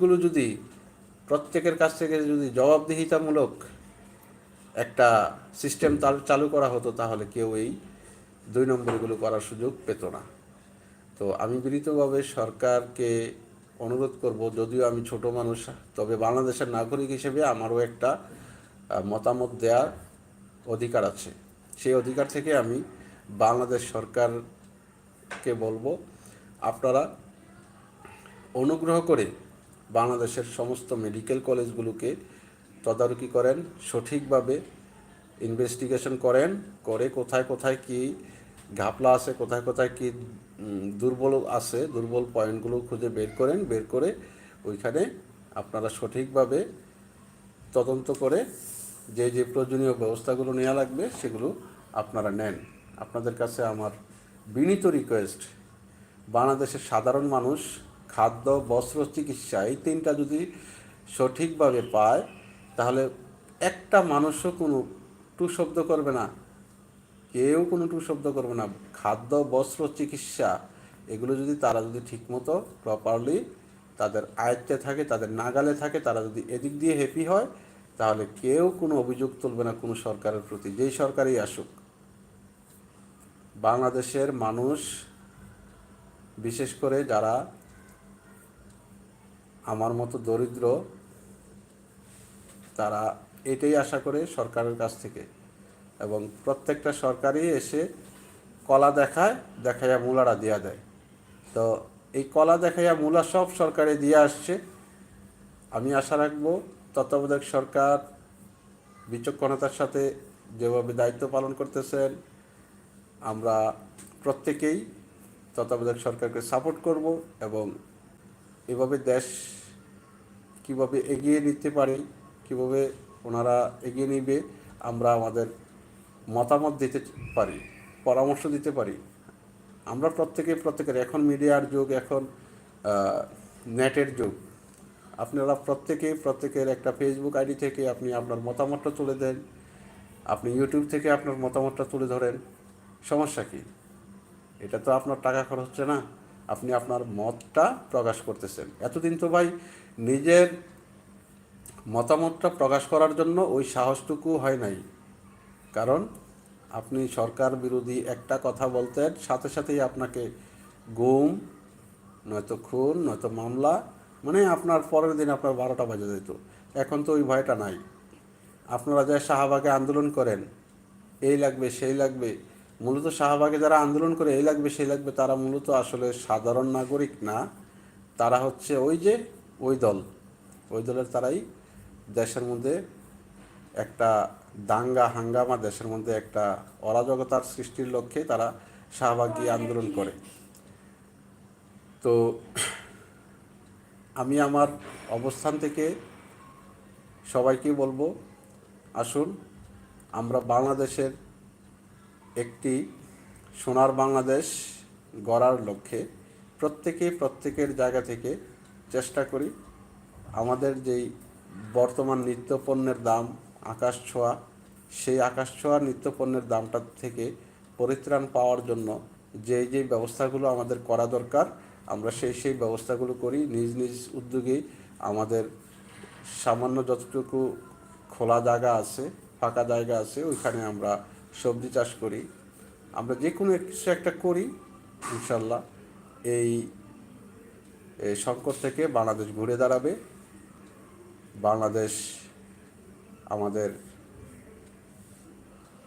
গুলো যদি প্রত্যেকের কাছ থেকে যদি জবাবদিহিতামূলক একটা সিস্টেম চালু করা হতো, তাহলে কেউ এই দুই নম্বরগুলো করার সুযোগ পেত না। তো আমি বিনীতভাবে সরকারকে অনুরোধ করব, যদিও আমি ছোট মানুষ, তবে বাংলাদেশের নাগরিক হিসেবে আমারও একটা মতামত দেওয়ার অধিকার আছে। সেই অধিকার থেকে আমি বাংলাদেশ সরকারকে বলব, আপনারা অনুগ্রহ করে বাংলাদেশের সমস্ত মেডিকেল কলেজগুলোকে তদারকি করেন, সঠিকভাবে ইনভেস্টিগেশন করেন, করে কোথায় কোথায় কি ঘাপলা আছে, কোথায় কোথায় কি দুর্বল আছে, দুর্বল পয়েন্টগুলো খুঁজে বের করেন, বের করে ওইখানে আপনারা সঠিকভাবে তদন্ত করে যে যে প্রয়োজনীয় ব্যবস্থাগুলো নেওয়া লাগবে সেগুলো আপনারা নেন। আপনাদের কাছে আমার বিনীত রিকোয়েস্ট বাংলাদেশের সাধারণ মানুষ খাদ্য, বস্ত্র, চিকিৎসা, এই তিনটা যদি সঠিকভাবে পায়, তাহলে একটা মানুষও কোনো টু শব্দ করবে না। কেউ কোনো টু শব্দ করবে না। খাদ্য, বস্ত্র, চিকিৎসা, এগুলো যদি তারা যদি ঠিকমতো প্রপারলি তাদের আয়ত্তে থাকে, তাদের নাগালে থাকে, তারা যদি এদিক দিয়ে হ্যাপি হয়, তাহলে কেউ কোনো অভিযোগ তুলবে না কোনো সরকারের প্রতি। যেই সরকারই আসুক। বাংলাদেশের মানুষ, বিশেষ করে যারা আমার মতো দরিদ্র, তারা এটাই আশা করে সরকারের কাছ থেকে। এবং প্রত্যেকটা সরকারই এসে কলা দেখায়, দেখাইয়া মূলারা দেওয়া দেয়। তো এই কলা দেখাইয়া মূলা সব সরকারে দিয়ে আসছে। আমি আশা রাখব তত্ত্বাবধায়ক সরকার বিচক্ষণতার সাথে যেভাবে দায়িত্ব পালন করতেছেন, আমরা প্রত্যেকেই তত্ত্বাবধায়ক সরকারকে সাপোর্ট করব এবং এভাবে দেশ কীভাবে এগিয়ে নিতে পারে, কীভাবে ওনারা এগিয়ে নিবে, আমরা আমাদের মতামত দিতে পারি, পরামর্শ দিতে পারি। আমরা প্রত্যেকে, প্রত্যেকের এখন মিডিয়ার যুগ, এখন নেটের যুগ। আপনারা প্রত্যেকেই প্রত্যেকের একটা ফেসবুক আইডি থেকে আপনি আপনার মতামতটা তুলে দেন। আপনি ইউটিউব থেকে আপনার মতামতটা তুলে ধরেন। সমস্যা কি? এটা তো আপনার টাকা খরচ হচ্ছে না। আপনি আপনার মতটা প্রকাশ করতেছেন। এতদিন তো ভাই নিজের মতামতটা প্রকাশ করার জন্য ওই সাহসটুকু হয় নাই। কারণ আপনি সরকার বিরোধী একটা কথা বলতেন, সাথে সাথেই আপনাকে গুম, নয়তো খুন, নয়তো মামলা মানে আপনার পরের দিন আপনার বারোটা বাজে যেত। এখন তো ওই ভয়টা নাই। আপনারা যে শাহবাগে আন্দোলন করেন, এই লাগবে, সেই লাগবে, মূলত শাহবাগে যারা আন্দোলন করে, এই লাগবে, সেই লাগবে, তারা মূলত আসলে সাধারণ নাগরিক না। তারা হচ্ছে ওই যে ওই দল ওই দলের তারাই দেশের মধ্যে একটা দাঙ্গা হাঙ্গামা দেশের মধ্যে একটা অরাজকতার সৃষ্টির লক্ষ্যে তারা শাহবাগী আন্দোলন করে। তো আমি আমার অবস্থান থেকে সবাইকে বলব আসুন আমরা বাংলাদেশের একটি সোনার বাংলাদেশ গড়ার লক্ষ্যে প্রত্যেকে প্রত্যেকের জায়গা থেকে চেষ্টা করি। আমাদের যেই বর্তমান নিত্যপণ্যের দাম, আকাশ ছোঁয়া, সেই আকাশ ছোঁয়া নিত্যপণ্যের দামটা থেকে পরিত্রাণ পাওয়ার জন্য যে যে ব্যবস্থাগুলো আমাদের করা দরকার, আমরা সেই সেই ব্যবস্থাগুলো করি। নিজ নিজ উদ্যোগেই আমাদের সামান্য যতটুকু খোলা জায়গা আছে, ফাঁকা জায়গা আছে, ওইখানে আমরা সবজি চাষ করি। আমরা যে কোনো কিছু একটা করি, ইনশাল্লাহ। এই এই সংকট থেকে বাংলাদেশ ঘুরে দাঁড়াবে। বাংলাদেশ আমাদের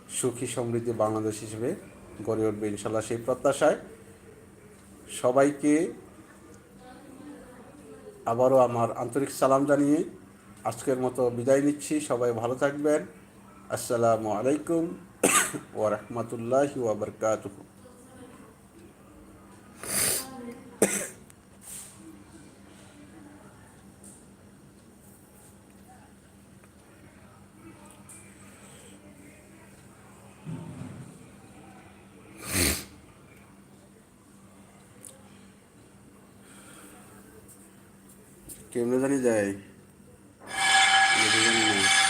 সুখী সমৃদ্ধি বাংলাদেশ হিসেবে গড়ে উঠবে ইনশাল্লাহ সেই প্রত্যাশায়। সবাইকে আবারও আমার আন্তরিক সালাম জানিয়ে আজকের মতো বিদায় নিচ্ছি। সবাই ভালো থাকবেন। আসসালামু আলাইকুম। ওয়া রাহমাতুল্লাহি ওয়া বারাকাতুহু। কেমনে জানি যায় জানি